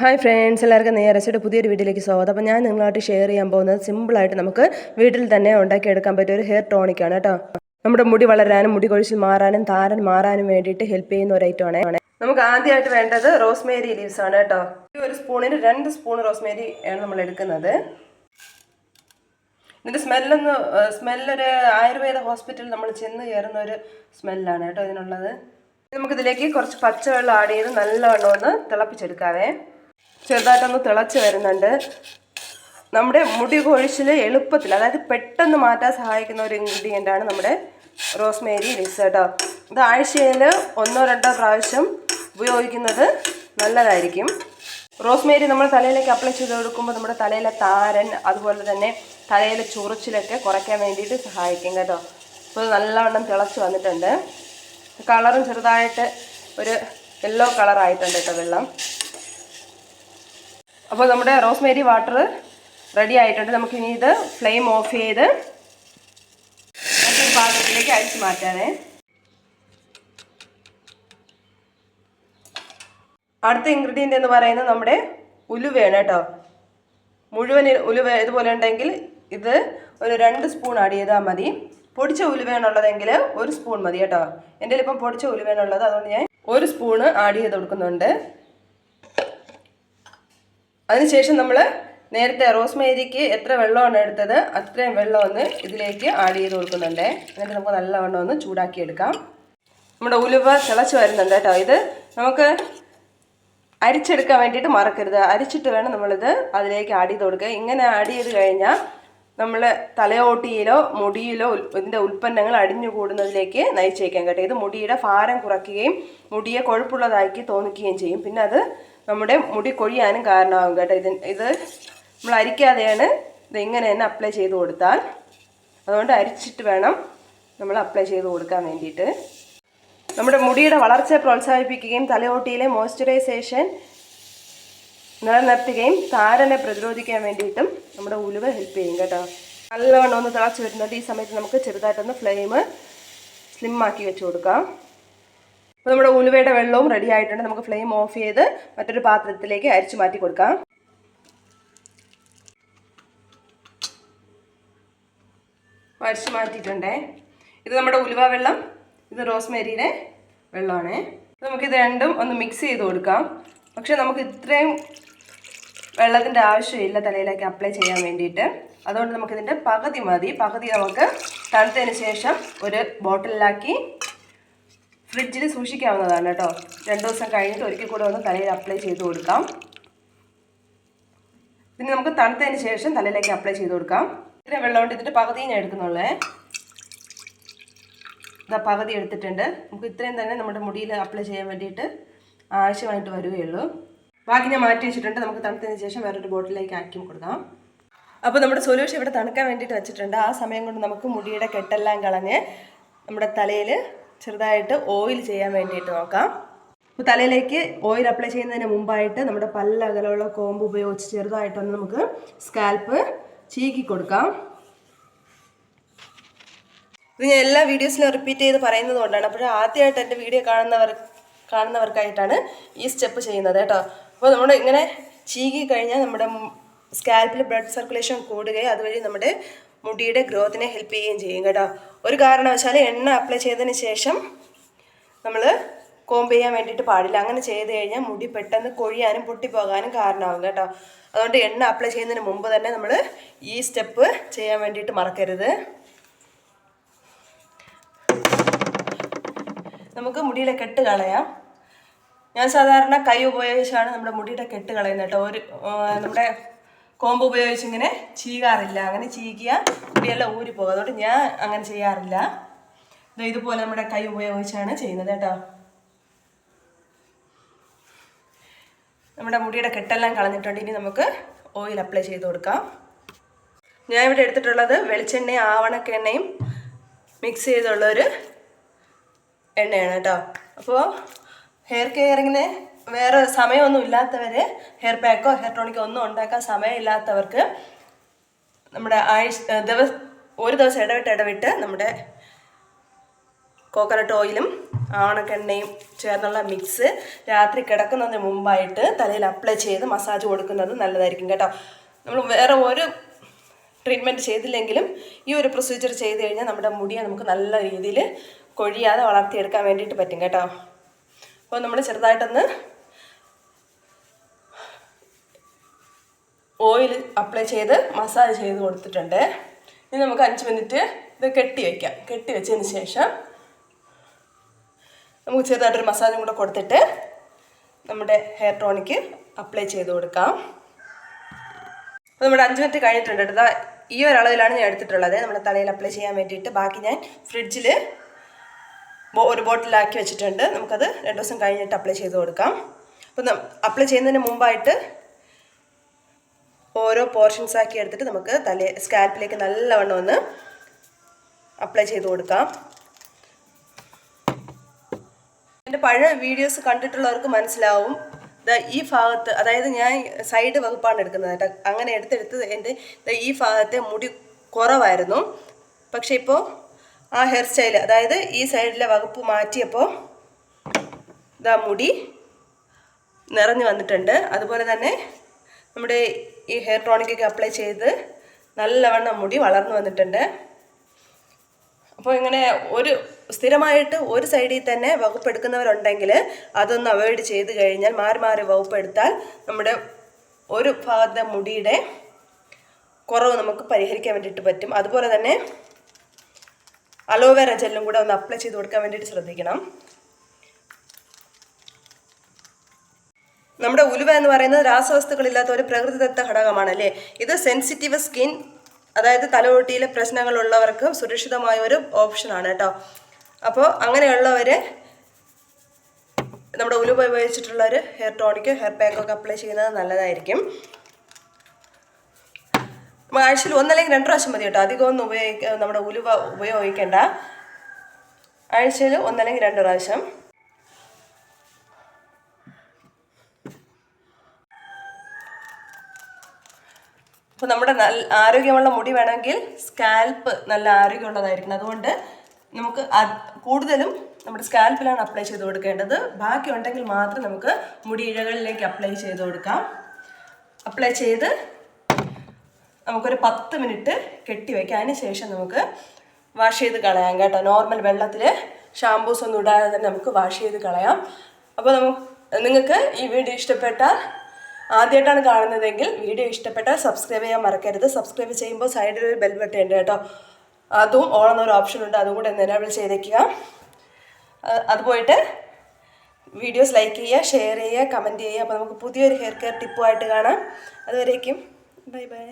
Hi friends എല്ലാവർക്കും നേരച്ചയുടെ പുതിയൊരു വീട്ടിലേക്ക് സ്വാഗതം. അപ്പോൾ ഞാൻ നിങ്ങളായിട്ട് ഷെയർ ചെയ്യാൻ പോകുന്നത് സിമ്പിളായിട്ട് നമുക്ക് വീട്ടിൽ തന്നെ ഉണ്ടാക്കിയെടുക്കാൻ പറ്റിയ ഒരു ഹെയർ ടോണിക്കാണ് കേട്ടോ. നമ്മുടെ മുടി വളരാനും മുടി കൊഴിച്ചിൽ മാറാനും താരൻ മാറാനും വേണ്ടിയിട്ട് ഹെൽപ്പ് ചെയ്യുന്ന ഒരു ഐറ്റം ആണ്. നമുക്ക് ആദ്യമായിട്ട് വേണ്ടത് റോസ്മേരി ലീവ്സ് ആണ് കേട്ടോ. ഈ ഒരു സ്പൂണിന് രണ്ട് സ്പൂൺ റോസ്മേരി ആണ് നമ്മൾ എടുക്കുന്നത്. ഇതിന്റെ സ്മെല്ലൊന്ന് സ്മെല്ലൊരു ആയുർവേദ ഹോസ്പിറ്റൽ നമ്മൾ ചെന്ന് കയറുന്ന ഒരു സ്മെല്ലാണ് കേട്ടോ ഇതിനുള്ളത്. നമുക്കിതിലേക്ക് കുറച്ച് പച്ചവെള്ളം ആഡ് ചെയ്ത് നല്ലവണ്ണം ഒന്ന് തിളപ്പിച്ചെടുക്കാവേ. ചെറുതായിട്ടൊന്ന് തിളച്ച് വരുന്നുണ്ട്. നമ്മുടെ മുടി കൊഴിച്ചിൽ എളുപ്പത്തിൽ അതായത് പെട്ടെന്ന് മാറ്റാൻ സഹായിക്കുന്ന ഒരു ഇൻഗ്രീഡിയന്റ് ആണ് നമ്മുടെ റോസ്മേരി ലിസ് കേട്ടോ. ഇത് ആഴ്ചയിൽ ഒന്നോ രണ്ടോ പ്രാവശ്യം ഉപയോഗിക്കുന്നത് നല്ലതായിരിക്കും. റോസ്മേരി നമ്മൾ തലയിലേക്ക് അപ്ലൈ ചെയ്ത് കൊടുക്കുമ്പോൾ നമ്മുടെ തലയിലെ താരൻ അതുപോലെ തന്നെ തലയിലെ ചൊറിച്ചിലൊക്കെ കുറയ്ക്കാൻ വേണ്ടിയിട്ട് സഹായിക്കും കേട്ടോ. അപ്പോൾ നല്ലവണ്ണം തിളച്ച് വന്നിട്ടുണ്ട്. കളറും ചെറുതായിട്ട് ഒരു യെല്ലോ കളറായിട്ടുണ്ട് കേട്ടോ വെള്ളം. അപ്പോൾ നമ്മുടെ റോസ്മേരി വാട്ടർ റെഡി ആയിട്ടുണ്ട്. നമുക്കിനി ഇത് ഫ്ലെയിം ഓഫ് ചെയ്ത് പാത്രത്തിലേക്ക് അഴിച്ചു മാറ്റാനേ. അടുത്ത ഇൻഗ്രീഡിയന്റ് എന്ന് പറയുന്നത് നമ്മുടെ ഉലുവയാണ് കേട്ടോ. മുഴുവൻ ഉലുവ ഇതുപോലെ ഉണ്ടെങ്കിൽ ഇത് ഒരു രണ്ട് സ്പൂൺ ആഡ് ചെയ്താൽ മതി. പൊടിച്ച ഉലുവയാണുള്ളതെങ്കിൽ ഒരു സ്പൂൺ മതി കേട്ടോ. എന്റെ ഇപ്പം പൊടിച്ച ഉലുവയാണുള്ളത്. അതുകൊണ്ട് ഞാൻ ഒരു സ്പൂണ് ആഡ് ചെയ്ത് കൊടുക്കുന്നുണ്ട്. അതിനുശേഷം നമ്മൾ നേരത്തെ റോസ്മേരിക്ക് എത്ര വെള്ളമാണ് എടുത്തത് അത്രയും വെള്ളം ഒന്ന് ഇതിലേക്ക് ആഡ് ചെയ്ത് കൊടുക്കുന്നുണ്ട്. എന്നിട്ട് നമുക്ക് നല്ലവണ്ണം ഒന്ന് ചൂടാക്കിയെടുക്കാം. നമ്മുടെ ഉലുവ തിളച്ച് വരുന്നുണ്ട് കേട്ടോ. ഇത് നമുക്ക് അരിച്ചെടുക്കാൻ വേണ്ടിയിട്ട് മറക്കരുത്. അരിച്ചിട്ട് വേണം നമ്മളിത് അതിലേക്ക് ആഡ് ചെയ്ത് കൊടുക്കുക ഇങ്ങനെ ആഡ് ചെയ്ത് കഴിഞ്ഞാൽ നമ്മൾ തലയോട്ടിയിലോ മുടിയിലോ ഇതിന്റെ ഉൽപ്പന്നങ്ങൾ അടിഞ്ഞുകൂടുന്നതിലേക്ക് നയിച്ചേക്കാം കേട്ടോ. ഇത് മുടിയുടെ ഭാരം കുറയ്ക്കുകയും മുടിയെ കൊഴുപ്പുള്ളതാക്കി തോന്നിക്കുകയും ചെയ്യും. പിന്നെ അത് നമ്മുടെ മുടി കൊഴിയാനും കാരണമാകും കേട്ടോ. ഇത് ഇത് നമ്മൾ അരിക്കാതെയാണ് ഇത് ഇങ്ങനെ തന്നെ അപ്ലൈ ചെയ്ത് കൊടുത്താൽ. അതുകൊണ്ട് അരിച്ചിട്ട് വേണം നമ്മൾ അപ്ലൈ ചെയ്ത് കൊടുക്കാൻ വേണ്ടിയിട്ട്. നമ്മുടെ മുടിയുടെ വളർച്ചയെ പ്രോത്സാഹിപ്പിക്കുകയും തലയോട്ടിയിലെ മോയ്സ്ചറൈസേഷൻ നിലനിർത്തുകയും താരനെ പ്രതിരോധിക്കാൻ വേണ്ടിയിട്ടും നമ്മുടെ ഉലുവ ഹെൽപ്പ് ചെയ്യും കേട്ടോ. നല്ലവണ്ണം ഒന്ന് തിളച്ച് വരുന്നുണ്ട് ഈ സമയത്ത് നമുക്ക് ചെറുതായിട്ടൊന്ന് ഫ്ലെയിം സ്ലിം ആക്കി വെച്ച് കൊടുക്കാം. അപ്പോൾ നമ്മുടെ ഉലുവയുടെ വെള്ളവും റെഡി ആയിട്ടുണ്ട്. നമുക്ക് ഫ്ലെയിം ഓഫ് ചെയ്ത് മറ്റൊരു പാത്രത്തിലേക്ക് അരിച്ചു മാറ്റി കൊടുക്കാം. അരിച്ചു മാറ്റിയിട്ടുണ്ടേ. ഇത് നമ്മുടെ ഉലുവ വെള്ളം ഇത് റോസ്മേരിയുടെ വെള്ളമാണ്. നമുക്കിത് രണ്ടും ഒന്ന് മിക്സ് ചെയ്ത് കൊടുക്കാം. പക്ഷെ നമുക്ക് ഇത്രയും വെള്ളത്തിന്റെ ആവശ്യമില്ല തലയിലേക്ക് അപ്ലൈ ചെയ്യാൻ വേണ്ടിയിട്ട്. അതുകൊണ്ട് നമുക്കിതിന്റെ പകുതി മതി. പകുതി നമുക്ക് തണുത്തതിന് ശേഷം ഒരു ബോട്ടിലാക്കി ഫ്രിഡ്ജിൽ സൂക്ഷിക്കാവുന്നതാണ് കേട്ടോ. രണ്ട് ദിവസം കഴിഞ്ഞിട്ട് ഒരിക്കൽ കൂടെ ഒന്ന് തലയിൽ അപ്ലൈ ചെയ്ത് കൊടുക്കാം. പിന്നെ നമുക്ക് തണുത്തതിന് ശേഷം തലയിലേക്ക് അപ്ലൈ ചെയ്ത് കൊടുക്കാം. ഇത്ര വെള്ളം കൊണ്ട് ഇതിന്റെ പകുതി ഞാൻ എടുക്കുന്നുള്ളേ. ഇതാ പകുതി എടുത്തിട്ടുണ്ട്. നമുക്ക് ഇത്രയും തന്നെ നമ്മുടെ മുടിയിൽ അപ്ലൈ ചെയ്യാൻ വേണ്ടിയിട്ട് ആവശ്യമായിട്ട് വരികയുള്ളൂ. ബാക്കി ഞാൻ മാറ്റി വെച്ചിട്ടുണ്ട്. നമുക്ക് തണുത്തതിന് ശേഷം വേറൊരു ബോട്ടിലേക്ക് ആക്കി കൊടുക്കാം. അപ്പോൾ നമ്മുടെ സൊല്യൂഷൻ ഇവിടെ തണുക്കാൻ വേണ്ടിയിട്ട് വെച്ചിട്ടുണ്ട്. ആ സമയം കൊണ്ട് നമുക്ക് മുടിയുടെ കെട്ടെല്ലാം കളഞ്ഞ് നമ്മുടെ തലയിൽ ചെറുതായിട്ട് ഓയിൽ ചെയ്യാൻ വേണ്ടിയിട്ട് നോക്കാം. അപ്പോൾ തലയിലേക്ക് ഓയിൽ അപ്ലൈ ചെയ്യുന്നതിന് മുമ്പായിട്ട് നമ്മുടെ പല്ല കോമ്പ് ഉപയോഗിച്ച് ചെറുതായിട്ടൊന്ന് നമുക്ക് സ്കാൽപ്പ് ചീക്കി കൊടുക്കാം. ഇത് ഞാൻ എല്ലാ വീഡിയോസിലും റിപ്പീറ്റ് ചെയ്ത് പറയുന്നത് കൊണ്ടാണ്. അപ്പോൾ ആദ്യമായിട്ട് എന്റെ വീഡിയോ കാണുന്നവർ കാണുന്നവർക്കായിട്ടാണ് ഈ സ്റ്റെപ്പ് ചെയ്യുന്നത് കേട്ടോ. അപ്പോൾ നമ്മൾ ഇങ്ങനെ ചീകി കഴിഞ്ഞാൽ നമ്മുടെ സ്കാൽപ്പിൽ ബ്ലഡ് സർക്കുലേഷൻ കൂടുകയും അതുവഴി നമ്മുടെ മുടിയുടെ ഗ്രോത്തിനെ ഹെൽപ്പ് ചെയ്യുകയും ചെയ്യും കേട്ടോ. ഒരു കാരണവശാലും എണ്ണ അപ്ലൈ ചെയ്തതിന് ശേഷം നമ്മൾ കോമ്പ് ചെയ്യാൻ വേണ്ടിയിട്ട് പാടില്ല. അങ്ങനെ ചെയ്ത് കഴിഞ്ഞാൽ മുടി പെട്ടെന്ന് കൊഴിയാനും പൊട്ടിപ്പോകാനും കാരണമാകും കേട്ടോ. അതുകൊണ്ട് എണ്ണ അപ്ലൈ ചെയ്യുന്നതിന് മുമ്പ് തന്നെ നമ്മൾ ഈ സ്റ്റെപ്പ് ചെയ്യാൻ വേണ്ടിയിട്ട് മറക്കരുത്. നമുക്ക് മുടിയിലെ കെട്ട് കളയാം. ഞാൻ സാധാരണ കൈ ഉപയോഗിച്ചാണ് നമ്മുടെ മുടിയുടെ കെട്ട് കളയുന്നത് കേട്ടോ. ഒരു നമ്മുടെ കോമ്പ് ഉപയോഗിച്ച് ഇങ്ങനെ ചീകാറില്ല. അങ്ങനെ ചീകിയ മുടിയെല്ലാം ഊരിപ്പോകും അതുകൊണ്ട് ഞാൻ അങ്ങനെ ചെയ്യാറില്ല. ഇത് ഇതുപോലെ നമ്മുടെ കൈ ഉപയോഗിച്ചാണ് ചെയ്യുന്നത് കേട്ടോ. നമ്മുടെ മുടിയുടെ കെട്ടെല്ലാം കളഞ്ഞിട്ടുണ്ട്. ഇനി നമുക്ക് ഓയിൽ അപ്ലൈ ചെയ്ത് കൊടുക്കാം. ഞാൻ ഇവിടെ എടുത്തിട്ടുള്ളത് വെളിച്ചെണ്ണയും ആവണക്കെണ്ണയും മിക്സ് ചെയ്തുള്ളൊരു എണ്ണയാണ് കേട്ടോ. അപ്പോൾ ഹെയർ കെയറിങ്ങിന് വേറെ സമയമൊന്നും ഇല്ലാത്തവർ ഹെയർ പാക്കോ ഹെയർ ടോണിക്കോ ഒന്നും ഉണ്ടാക്കാൻ സമയമില്ലാത്തവർക്ക് നമ്മുടെ ആഴ്ച ദിവസം ഒരു ദിവസം ഇടവിട്ട് ഇടവിട്ട് നമ്മുടെ കോക്കനട്ട് ഓയിലും ആവണക്കെണ്ണയും ചേർന്നുള്ള മിക്സ് രാത്രി കിടക്കുന്നതിന് മുമ്പായിട്ട് തലയിൽ അപ്ലൈ ചെയ്ത് മസാജ് കൊടുക്കുന്നത് നല്ലതായിരിക്കും കേട്ടോ. നമ്മൾ വേറെ ഒരു ട്രീറ്റ്മെന്റ് ചെയ്തില്ലെങ്കിലും ഈ ഒരു പ്രൊസീജിയർ ചെയ്ത് കഴിഞ്ഞാൽ നമ്മുടെ മുടിയെ നമുക്ക് നല്ല രീതിയിൽ കൊഴിയാതെ വളർത്തിയെടുക്കാൻ വേണ്ടിയിട്ട് പറ്റും കേട്ടോ. അപ്പോൾ നമ്മൾ ചെറുതായിട്ടൊന്ന് ഓയിൽ അപ്ലൈ ചെയ്ത് മസാജ് ചെയ്ത് കൊടുത്തിട്ടുണ്ട്. ഇനി നമുക്ക് അഞ്ച് മിനിറ്റ് ഇത് കെട്ടി വയ്ക്കാം കെട്ടി വെച്ചതിന് ശേഷം നമുക്ക് ചെറുതായിട്ടൊരു മസാജും കൂടെ കൊടുത്തിട്ട് നമ്മുടെ ഹെയർ ടോണിക്ക് അപ്ലൈ ചെയ്ത് കൊടുക്കാം. അപ്പോൾ നമ്മുടെ അഞ്ച് മിനിറ്റ് കഴിഞ്ഞിട്ടുണ്ട്. ദാ ഈ ഒരളവിലാണ് ഞാൻ എടുത്തിട്ടുള്ളത്. നമ്മുടെ തലയിൽ അപ്ലൈ ചെയ്യാൻ വേണ്ടിയിട്ട് ബാക്കി ഞാൻ ഫ്രിഡ്ജിൽ ഒരു ബോട്ടിലാക്കി വെച്ചിട്ടുണ്ട്. നമുക്കത് രണ്ട് ദിവസം കഴിഞ്ഞിട്ട് അപ്ലൈ ചെയ്ത് കൊടുക്കാം. അപ്പം അപ്ലൈ ചെയ്യുന്നതിന് മുമ്പായിട്ട് ഓരോ പോർഷൻസ് ആക്കി എടുത്തിട്ട് നമുക്ക് തല സ്കാൽപ്പിലേക്ക് നല്ലവണ്ണം ഒന്ന് അപ്ലൈ ചെയ്ത് കൊടുക്കാം. എന്റെ പഴയ വീഡിയോസ് കണ്ടിട്ടുള്ളവർക്ക് മനസ്സിലാവും. ഈ ഭാഗത്ത് അതായത് ഞാൻ സൈഡ് വകുപ്പാണ് എടുക്കുന്നത് കേട്ടോ. അങ്ങനെ എടുത്തെടുത്ത് എന്റെ ഈ ഭാഗത്തെ മുടി കുറവായിരുന്നു. പക്ഷേ ഇപ്പോൾ ആ ഹെയർ സ്റ്റൈൽ അതായത് ഈ സൈഡിലെ വകുപ്പ് മാറ്റിയപ്പോൾ ഇതാ മുടി നിറഞ്ഞു വന്നിട്ടുണ്ട്. അതുപോലെ തന്നെ നമ്മുടെ ഈ ഹെയർ ടോണിക്കൊക്കെ അപ്ലൈ ചെയ്ത് നല്ലവണ്ണം മുടി വളർന്നു വന്നിട്ടുണ്ട്. അപ്പോൾ ഇങ്ങനെ ഒരു സ്ഥിരമായിട്ട് ഒരു സൈഡിൽ തന്നെ വകുപ്പ് എടുക്കുന്നവരുണ്ടെങ്കിൽ അതൊന്ന് അവോയ്ഡ് ചെയ്ത് കഴിഞ്ഞാൽ മാറി മാറി വകുപ്പ് എടുത്താൽ നമ്മുടെ ഒരു ഭാഗത്തെ മുടിയുടെ കുറവ് നമുക്ക് പരിഹരിക്കാൻ വേണ്ടിയിട്ട് പറ്റും. അതുപോലെ തന്നെ അലോവേറ ജെല്ലും കൂടെ ഒന്ന് അപ്ലൈ ചെയ്ത് കൊടുക്കാൻ വേണ്ടിയിട്ട് ശ്രദ്ധിക്കണം. നമ്മുടെ ഉലുവ എന്ന് പറയുന്നത് രാസവസ്തുക്കളില്ലാത്ത ഒരു പ്രകൃതിദത്ത ഘടകമാണ് അല്ലേ ഇത് സെൻസിറ്റീവ് സ്കിൻ അതായത് തലയൊട്ടിയിലെ പ്രശ്നങ്ങളുള്ളവർക്ക് സുരക്ഷിതമായ ഒരു ഓപ്ഷനാണ് കേട്ടോ. അപ്പോൾ അങ്ങനെയുള്ളവർ നമ്മുടെ ഉലുവ ഉപയോഗിച്ചിട്ടുള്ള ഒരു ഹെയർ ടോണിക്ക് ഹെയർ പാക്കൊക്കെ അപ്ലൈ ചെയ്യുന്നത് നല്ലതായിരിക്കും. ആഴ്ചയിൽ ഒന്നല്ലെങ്കിൽ രണ്ട് പ്രാവശ്യം മതി കേട്ടോ. അധികം ഒന്നും ഉപയോഗിക്ക നമ്മുടെ ഉലുവ ഉപയോഗിക്കേണ്ട. ആഴ്ചയിൽ ഒന്നല്ലെങ്കിൽ രണ്ട് പ്രാവശ്യം. അപ്പോൾ നമ്മുടെ നല്ല ആരോഗ്യമുള്ള മുടി വേണമെങ്കിൽ സ്കാൽപ്പ് നല്ല ആരോഗ്യമുള്ളതായിരിക്കണം. അതുകൊണ്ട് നമുക്ക് കൂടുതലും നമ്മുടെ സ്കാൽപ്പിലാണ് അപ്ലൈ ചെയ്ത് കൊടുക്കേണ്ടത്. ബാക്കി ഉണ്ടെങ്കിൽ മാത്രം നമുക്ക് മുടി ഇഴകളിലേക്ക് അപ്ലൈ ചെയ്ത് കൊടുക്കാം. അപ്ലൈ ചെയ്ത് നമുക്കൊരു പത്ത് മിനിറ്റ് കെട്ടി വയ്ക്കാം അതിന് ശേഷം നമുക്ക് വാഷ് ചെയ്ത് കളയാം കേട്ടോ. നോർമൽ വെള്ളത്തിൽ ഷാമ്പൂസ് ഒന്നും ഇടാതെ തന്നെ നമുക്ക് വാഷ് ചെയ്ത് കളയാം. അപ്പോൾ നമുക്ക് നിങ്ങൾക്ക് ഈ വീഡിയോ ഇഷ്ടപ്പെട്ടാൽ ആദ്യമായിട്ടാണ് കാണുന്നതെങ്കിൽ വീഡിയോ ഇഷ്ടപ്പെട്ടാൽ സബ്സ്ക്രൈബ് ചെയ്യാൻ മറക്കരുത്. സബ്സ്ക്രൈബ് ചെയ്യുമ്പോൾ സൈഡിൽ ഒരു ബെൽ ബട്ടൺ ഉണ്ട് കേട്ടോ. അതും ഓൺ എന്നൊരു ഓപ്ഷൻ ഉണ്ട്. അതും കൂടെ ഒന്ന് എനേബിൾ ചെയ്തേക്കുക. അത് പോയിട്ട് വീഡിയോസ് ലൈക്ക് ചെയ്യുക ഷെയർ ചെയ്യുക കമന്റ് ചെയ്യുക. അപ്പോൾ നമുക്ക് പുതിയൊരു ഹെയർ കെയർ ടിപ്പുമായിട്ട് കാണാം. അതുവരേക്കും. Bye bye